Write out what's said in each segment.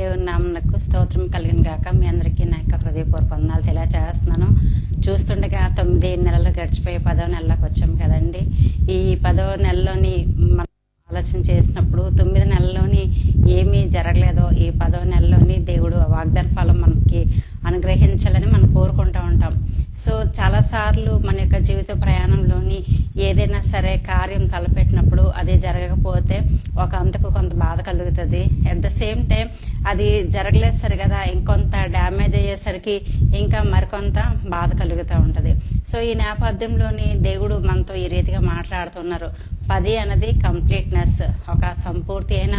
దేవుని నామనకు స్తోత్రం కలిగిన గాక. మీ అందరికీ నా యొక్క హృదయపూర్వక వందనాలు తెలియచేస్తున్నాను. చూస్తుండగా తొమ్మిది నెలలు గడిచిపోయి పదవ నెలలోకి వచ్చాం కదండి. ఈ పదవ నెలలోని మనం ఆలోచన చేసినప్పుడు తొమ్మిది నెలల్లోని ఏమీ జరగలేదో ఈ పదవ నెలలోని దేవుడు వాగ్దాన ఫలం మనకి అనుగ్రహించాలని మనం కోరుకుంటాం. చాలాసార్లు మన యొక్క జీవిత ప్రయాణంలోని ఏదైనా సరే కార్యం తలపెట్టినప్పుడు అది జరగకపోతే ఒక అంతకు కొంత బాధ కలుగుతుంది. అట్ ద సేమ్ టైం అది జరగలేదు సరే కదా ఇంకొంత డ్యామేజ్ అయ్యేసరికి ఇంకా మరికొంత బాధ కలుగుతూ ఉంటుంది. సో ఈ నేపథ్యంలోని దేవుడు మనతో ఈ రీతిగా మాట్లాడుతున్నారు. పది అన్నది కంప్లీట్నెస్ ఒక సంపూర్తి అయిన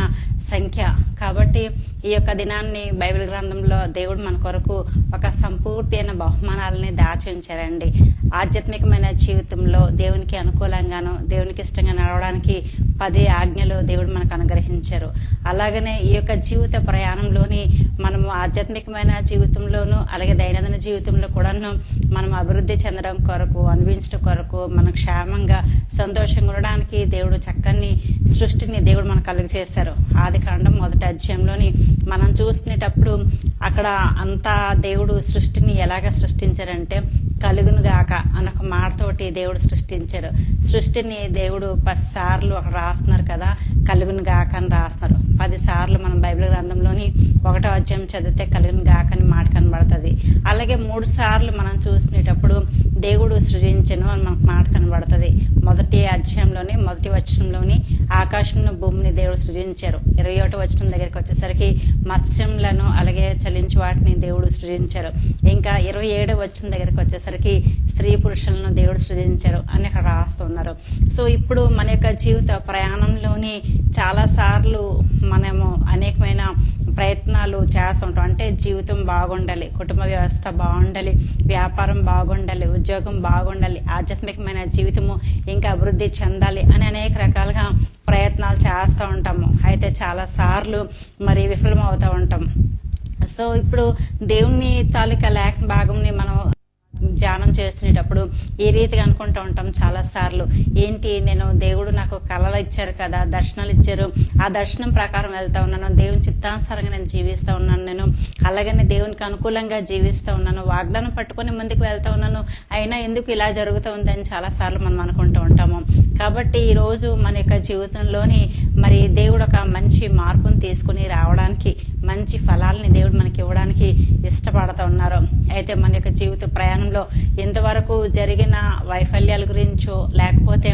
సంఖ్య. కాబట్టి ఈ యొక్క దినాన్ని బైబిల్ గ్రంథంలో దేవుడు మన కొరకు ఒక సంపూర్తి అయిన బహుమానాలని దాచి ఉంచారండి. ఆధ్యాత్మికమైన జీవితంలో దేవునికి అనుకూలంగాను దేవునికి ఇష్టంగా నడవడానికి పది ఆజ్ఞలు దేవుడు మనకు అనుగ్రహించారు. అలాగనే ఈ యొక్క జీవిత ప్రయాణంలోని మనము ఆధ్యాత్మికమైన జీవితంలోనూ అలాగే దైనందిన జీవితంలో కూడాను మనం అభివృద్ధి చెందడం కొరకు అనుభవించడం కొరకు మనం క్షేమంగా సంతోషంగా ఉండడానికి దేవుడు చక్కని సృష్టిని దేవుడు మనకు కలుగు చేశారు ఆది కాండం మొదటి అధ్యాయంలోని మనం చూసుకునేటప్పుడు అక్కడ అంతా దేవుడు సృష్టిని ఎలాగ సృష్టించారంటే కలుగును గాక అన్న ఒక మాటతోటి దేవుడు సృష్టించారు. సృష్టిని దేవుడు పది సార్లు రాస్తున్నారు కదా కలుగునుగాక అని రాస్తున్నారు. పది సార్లు మనం బైబిల్ గ్రంథంలోని ఒకటో అధ్యాయం చదివితే కలుగునుగాక అని మాట కనబడుతుంది. అలాగే మూడు సార్లు మనం చూసుకునేటప్పుడు దేవుడు సృజించను అని మనకు మాట కనబడుతుంది. మొదటి అధ్యాయంలోని మొదటి వచనంలోని ఆకాశంను భూమిని దేవుడు సృజించారు. ఇరవై ఒకటి వచనం దగ్గరికి వచ్చేసరికి మత్స్యంలను అలాగే చలించి వాటిని దేవుడు సృజించారు. ఇంకా ఇరవై ఏడో వచనం దగ్గరికి వచ్చేసరికి స్త్రీ పురుషులను దేవుడు సృజించారు అని అక్కడ రాస్తున్నారు సో ఇప్పుడు మన యొక్క జీవిత ప్రయాణంలోని చాలా సార్లు మనము అనేకమైన ప్రయత్నాలు చేస్తుంటాం అంటే జీవితం బాగుండాలి కుటుంబ వ్యవస్థ బాగుండాలి వ్యాపారం బాగుండాలి ఉద్యోగం బాగుండాలి ఆధ్యాత్మికమైన జీవితము ఇంకా అభివృద్ధి చెందాలి అని అనేక రకాలుగా ప్రయత్నాలు చేస్తూ ఉంటాము. అయితే చాలా సార్లు మరి విఫలం అవుతూ ఉంటాం. సో ఇప్పుడు దేవుని తాలూకా లేఖ భాగంని మనం ధ్యానం చేస్తునేటప్పుడు ఈ రీతిగా అనుకుంటూ ఉంటాం చాలా సార్లు ఏంటి నేను దేవుడు నాకు కళలు ఇచ్చారు కదా దర్శనాలు ఇచ్చారు. ఆ దర్శనం ప్రకారం వెళ్తా ఉన్నాను దేవుని చిత్తానుసారంగా నేను జీవిస్తూ ఉన్నాను నేను. అలాగనే దేవునికి అనుకూలంగా జీవిస్తూ ఉన్నాను వాగ్దానం పట్టుకొని ముందుకు వెళ్తా ఉన్నాను. అయినా ఎందుకు ఇలా జరుగుతుంది అని చాలా సార్లు మనం అనుకుంటూ ఉంటాము. కాబట్టి ఈరోజు మన యొక్క జీవితంలోని మరి దేవుడు ఒక మంచి మార్పును తీసుకుని రావడానికి మంచి ఫలాల్ని దేవుడు మనకి ఇవ్వడానికి ఇష్టపడుతూ ఉన్నారు. అయితే మన యొక్క జీవిత ప్రయాణంలో ఇంతవరకు జరిగిన వైఫల్యాల గురించో లేకపోతే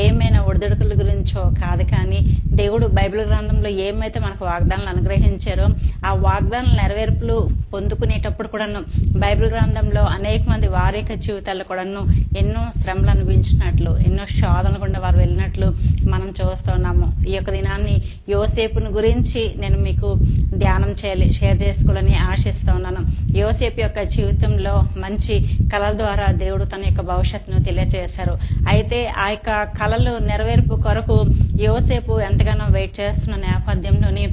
ఏమైనా ఒడిదుడుకుల గురించో కాదు కానీ దేవుడు బైబిల్ గ్రంథంలో ఏమైతే మనకు వాగ్దానాలు అనుగ్రహించారో ఆ వాగ్దానాల నెరవేర్పులు పొందుకునేటప్పుడు కూడాను బైబిల్ గ్రంథంలో అనేక మంది వారి యొక్క జీవితాల్లో కూడాను ఎన్నో శ్రమలు అనుభవించినట్లు ఎన్నో శోధనలు గుండా వారు వెళ్ళినట్లు మనం చూస్తున్నాము ఈ యొక్క దినాన్ని యోసేపుని గురించి నేను మీకు ధ్యానం చేయాలి షేర్ చేసుకోవాలని ఆశిస్తూ ఉన్నాను. యోసేపు యొక్క జీవితంలో మంచి కళల ద్వారా దేవుడు తన యొక్క భవిష్యత్తును తెలియజేశారు అయితే ఆ యొక్క కళలు నెరవేర్పు కొరకు యోసేపు ఎంతగానో వెయిట్ చేస్తున్న నేపథ్యంలోని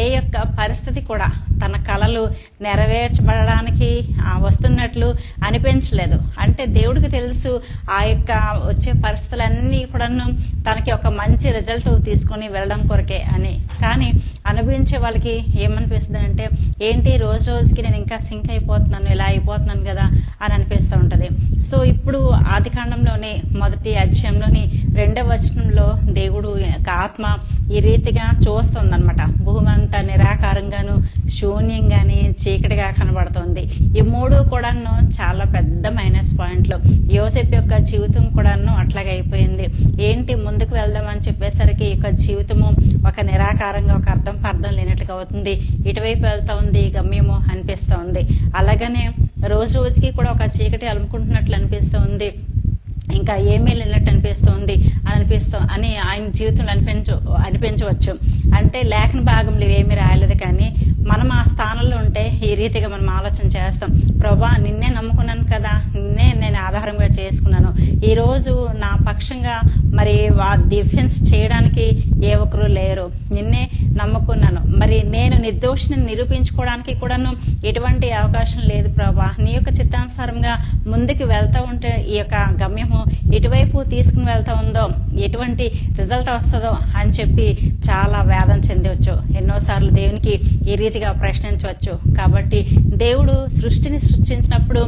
ఏ యొక్క పరిస్థితి కూడా తన కళలు నెరవేర్చబడడానికి వస్తున్నట్లు అనిపించలేదు. అంటే దేవుడికి తెలుసు ఆ యొక్క వచ్చే పరిస్థితులన్నీ కూడాను తనకి ఒక మంచి రిజల్ట్ తీసుకొని వెళ్ళడం కొరకే అని. కానీ అనుభవించే వాళ్ళకి ఏమనిపిస్తుంది అంటే ఏంటి రోజు రోజుకి నేను ఇంకా సింక్ అయిపోతున్నాను ఇలా అయిపోతున్నాను కదా అని అనిపిస్తూ ఉంటుంది. సో ఇప్పుడు ఆది కాండంలోని మొదటి అధ్యాయంలోని రెండవ వచనంలో దేవుడు యొక్క ఆత్మ ఈ రీతిగా చూస్తుందన్నమాట. భూమి అంతా నిరాకారంగాను శూన్యంగాని చీకటిగా కనబడుతుంది. ఈ మూడు కూడాను చాలా పెద్ద మైనస్ పాయింట్లు. యోసెఫ్ యొక్క జీవితం కూడాను అట్లాగే అయిపోయింది. ఏంటి ముందుకు వెళ్దామని చెప్పేసరికి యొక్క జీవితము ఒక నిరాకారంగా ఒక అర్థం పర్థం లేనట్లుగా అవుతుంది. ఇటువైపు వెళ్తా ఉంది గమ్యము అనిపిస్తూ ఉంది అలాగనే రోజు రోజుకి కూడా ఒక చీకటి అలుముకుంటున్నట్లు అనిపిస్తూ ఉంది ఇంకా ఏమీ లేనట్టు అనిపిస్తుంది అని అనిపిస్తూ అని ఆయన జీవితంలో అనిపించ అనిపించవచ్చు. అంటే లేఖన భాగంలో ఏమీ రాయలేదు కానీ మనం ఆ స్థానంలో ఉంటే ఈ రీతిగా మనం ఆలోచన చేస్తాం. ప్రభా నిన్నే నమ్ముకున్నాను కదా నిన్నే నేను ఆధారంగా చేసుకున్నాను. ఈరోజు నా పక్షంగా మరి డిఫెన్స్ చేయడానికి ఏ ఒక్కరు లేరు. నిన్నే నమ్ముకున్నాను. మరి నేను నిర్దోషిని నిరూపించుకోవడానికి కూడాను ఎటువంటి అవకాశం లేదు ప్రభా. నీ యొక్క చిత్తానుసారంగా ముందుకు వెళ్తూ ఉంటే ఈ యొక్క గమ్యము ఎటువైపు తీసుకుని వెళ్తా ఉందో ఎటువంటి రిజల్ట్ వస్తుందో అని చెప్పి చాలా వేదన చెందవచ్చు. ఎన్నోసార్లు దేవునికి ఈ రీతిగా ప్రశ్నించవచ్చు. కాబట్టి దేవుడు సృష్టిని సృష్టించినప్పుడు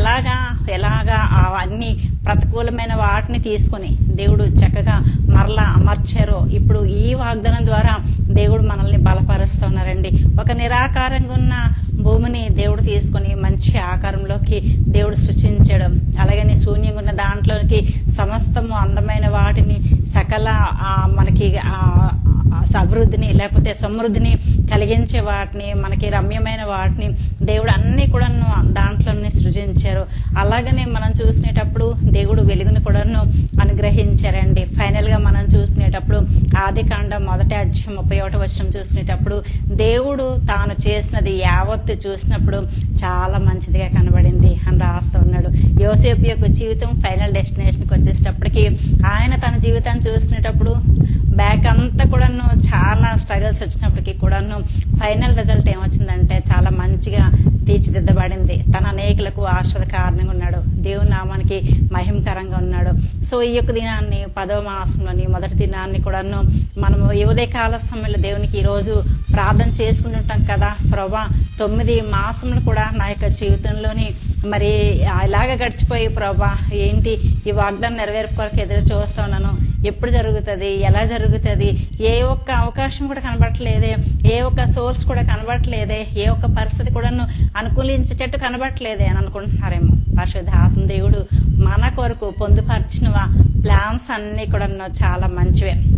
ఎలాగా ఎలాగా అవన్నీ ప్రతికూలమైన వాటిని తీసుకొని దేవుడు చక్కగా మరలా అమర్చారో ఇప్పుడు ఈ వాగ్దానం ద్వారా దేవుడు మనల్ని బలపరుస్తున్నారండి ఒక నిరాకారంగా ఉన్న భూమిని దేవుడు తీసుకొని మంచి ఆకారంలోకి దేవుడు సృష్టించడం అలాగని శూన్యంగా ఉన్న దాంట్లోకి సమస్తము అందమైన వాటిని సకల మనకి అభివృద్ధిని లేకపోతే సమృద్ధిని కలిగించే వాటిని మనకి రమ్యమైన వాటిని దేవుడు అన్నీ కూడా దాంట్లోనే సృజించారు. అలాగనే మనం చూసినప్పుడు దేవుడు వెలుగుని కూడాను అనుగ్రహించారండి. ఫైనల్గా మనం చూసినప్పుడు ఆది కాండం మొదటి అధ్యాయం ముప్పై ఒకటి వచ్చిన చూసినప్పుడు దేవుడు తాను చేసినది యావత్తు చూసినప్పుడు చాలా మంచిదిగా కనబడింది అని రాస్తూ ఉన్నాడు. యోసేపు యొక్క జీవితం ఫైనల్ డెస్టినేషన్కి వచ్చేటప్పటికి ఆయన తన జీవితాన్ని చూసినప్పుడు అంతా కూడాను చాలా స్ట్రగల్స్ వచ్చినప్పటికీ కూడాను ఫైనల్ రిజల్ట్ ఏమొచ్చిందంటే చాలా మంచిగా తీర్చిదిద్దబడింది. తన అనేకులకు ఆశ్రద కారణంగా ఉన్నాడు. దేవుని నామానికి మహిమకరంగా ఉన్నాడు. సో ఈ యొక్క దినాన్ని పదవ మాసంలోని మొదటి దినాన్ని కూడాను మనము ఈ ఉదయ కాల సమయంలో దేవునికి ఈరోజు ప్రార్థన చేసుకుంటుంటాం కదా. ప్రభా తొమ్మిది మాసములు కూడా నా యొక్క జీవితంలోని మరి ఇలాగ గడిచిపోయి ప్రభా ఏంటి ఈ వాగ్దానం నెరవేర్పు కొరకు ఎదురు చూస్తా ఉన్నాను? ఎప్పుడు జరుగుతుంది? ఎలా జరుగుతుంది? ఏ ఒక్క అవకాశం కూడా కనబడట్లేదే? ఏ ఒక్క సోర్స్ కూడా కనబడట్లేదే? ఏ ఒక్క పరిస్థితి కూడాను అనుకూలించేటట్టు కనబడట్లేదే అని అనుకుంటున్నారేమో. పరిశుద్ధ ఆత్మ దేవుడు మన కొరకు పొందుపరిచిన ప్లాన్స్ అన్నీ కూడా చాలా మంచివే.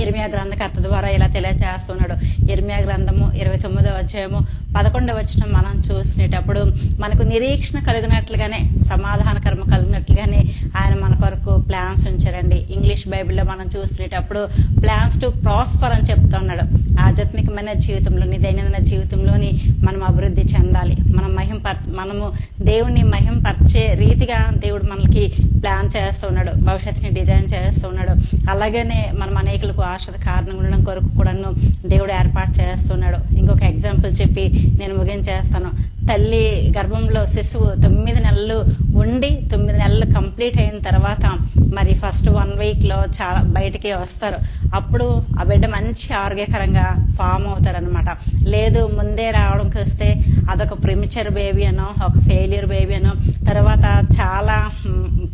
ఇర్మియా గ్రంథకర్త ద్వారా ఇలా తెలియజేస్తున్నాడు ఇర్మియా గ్రంథము ఇరవై తొమ్మిదో అధ్యాయము పదకొండవ వచ్చిన మనం చూసినప్పుడు మనకు నిరీక్షణ కలిగినట్లుగానే సమాధానకరమ కలిగినట్లుగానే ఆయన మన కొరకు ప్లాన్స్ ఉంచారండి. ఇంగ్లీష్ బైబిల్లో మనం చూసినప్పుడు ప్లాన్స్ టు ప్రాస్పర్ అని చెప్తున్నాడు ఆధ్యాత్మికమైన జీవితంలోని దైనందిన జీవితంలోని మనం అభివృద్ధి చెందాలి. మనం మహింప మనము దేవుణ్ణి మహింపరిచే రీతిగా దేవుడు మనకి ప్లాన్ చేస్తూ ఉన్నాడు. భవిష్యత్తుని డిజైన్ చేస్తూ ఉన్నాడు. అలాగనే మనం అనేకులకు ఆశత కారణం ఉండడం కొరకు కూడాను దేవుడు ఏర్పాటు చేస్తున్నాడు. ఇంకొక ఎగ్జాంపుల్ చెప్పి నేను ముగించేస్తాను. తల్లి గర్భంలో శిశువు తొమ్మిది నెలలు ఉండి తొమ్మిది నెలలు కంప్లీట్ అయిన తర్వాత మరి ఫస్ట్ వన్ వీక్లో చాలా బయటికి వస్తారు. అప్పుడు ఆ బిడ్డ మంచి ఆరోగ్యకరంగా ఫామ్ అవుతారనమాట లేదు ముందే రావడానికి వస్తే అదొక ప్రిమిచర్ బేబీ అనో ఒక ఫెయిలియర్ బేబీ అనో తర్వాత చాలా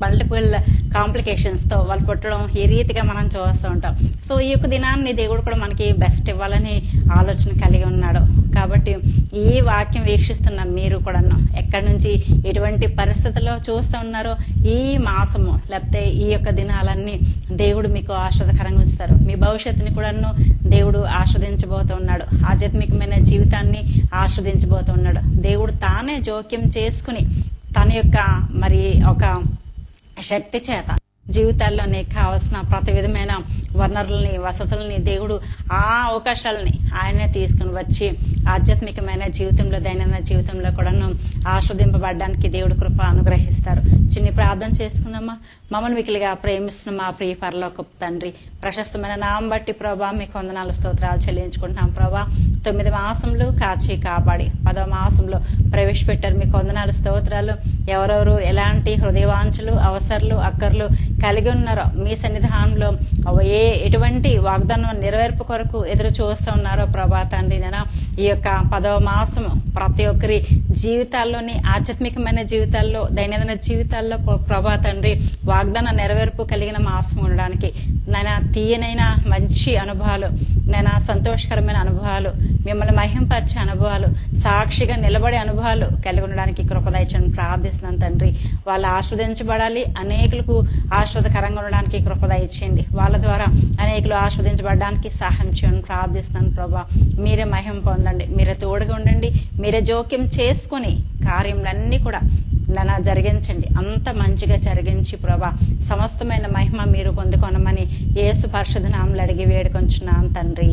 మల్టిపుల్ కాంప్లికేషన్స్తో వాళ్ళు పుట్టడం ఈ రీతిగా మనం చూస్తూ ఉంటాం. సో ఈ యొక్క దినాన్ని దేవుడు కూడా మనకి బెస్ట్ ఇవ్వాలని ఆలోచన కలిగి ఉన్నాడు. కాబట్టి ఈ వాక్యం వీక్షిస్తున్న మీరు కూడా ఎక్కడి నుంచి ఎటువంటి పరిస్థితుల్లో చూస్తూ ఉన్నారో ఈ మాసము లేకపోతే ఈ యొక్క దినాలన్నీ దేవుడు మీకు ఆశ్రదకరంగా ఉంచుతారు. మీ భవిష్యత్తుని కూడాను దేవుడు ఆస్వాదించబోతున్నాడు ఆధ్యాత్మికమైన జీవితాన్ని ఆస్వాదించబోతున్నాడు దేవుడు తానే జోక్యం చేసుకుని తన యొక్క మరి ఒక శక్తి చేత జీవితాల్లోనే కావాల్సిన ప్రతి విధమైన వనరుల్ని వసతుల్ని దేవుడు ఆ అవకాశాలని ఆయనే తీసుకుని వచ్చి ఆధ్యాత్మికమైన జీవితంలో దైనందిన జీవితంలో కూడాను ఆస్వాదింపబడడానికి దేవుడు కృప అనుగ్రహిస్తారు. చిన్ని ప్రార్థన చేసుకుందామా? మమ్మల్ని మికిలిగా ప్రేమిస్తున్న మా ప్రియ పరలోకపు తండ్రి ప్రశస్తమైన నామం బట్టి ప్రభా మీకు వందనాలు స్తోత్రాలు చెల్లించుకుంటున్నాం ప్రభా. తొమ్మిది మాసంలో కాచి కాపాడి పదవ మాసంలో ప్రవేశపెట్టారు మీకు వందనాలు స్తోత్రాలు. ఎవరెవరు ఎలాంటి హృదయవాంఛలు అవసరాలు అక్కర్లు కలిగి ఉన్నారో మీ సన్నిధానంలో ఏ ఎటువంటి వాగ్దానం నెరవేర్పు కొరకు ఎదురు చూస్తూ ఉన్నారో ప్రభా తండ్రి నేను ఈ యొక్క పదవ మాసము ప్రతి ఒక్కరి జీవితాల్లోని ఆధ్యాత్మికమైన జీవితాల్లో దైనందిన జీవితాల్లో ప్రభా తండ్రి వాగ్దాన నెరవేర్పు కలిగిన మాసం ఉండడానికి నాయన తీయనైన మంచి అనుభవాలు నాయన సంతోషకరమైన అనుభవాలు మిమ్మల్ని మహింపరిచే అనుభవాలు సాక్షిగా నిలబడే అనుభవాలు కలిగి ఉండడానికి కృపదయచని ప్రార్థిస్తున్నాను తండ్రి వాళ్ళు ఆస్వాదించబడాలి అనేకులకు ఆస్వాదకరంగా ఉండడానికి కృపదయచేయండి. వాళ్ళ ద్వారా అనేకులు ఆస్వాదించబడడానికి సహాయం చేయని ప్రార్థిస్తున్నాను ప్రభా మీరే మహిమ పొందండి. మీరే తోడుగా ఉండండి మీరే జోక్యం చేసుకొని కార్యములన్నీ కూడా నన్న జరిగించండి. అంత మంచిగా జరిగించి ప్రభా సమస్తమైన మహిమ మీరు పొందుకొనమని యేసు పరిశుధనాములు అడిగి వేడుకొంచున్నాను తండ్రి.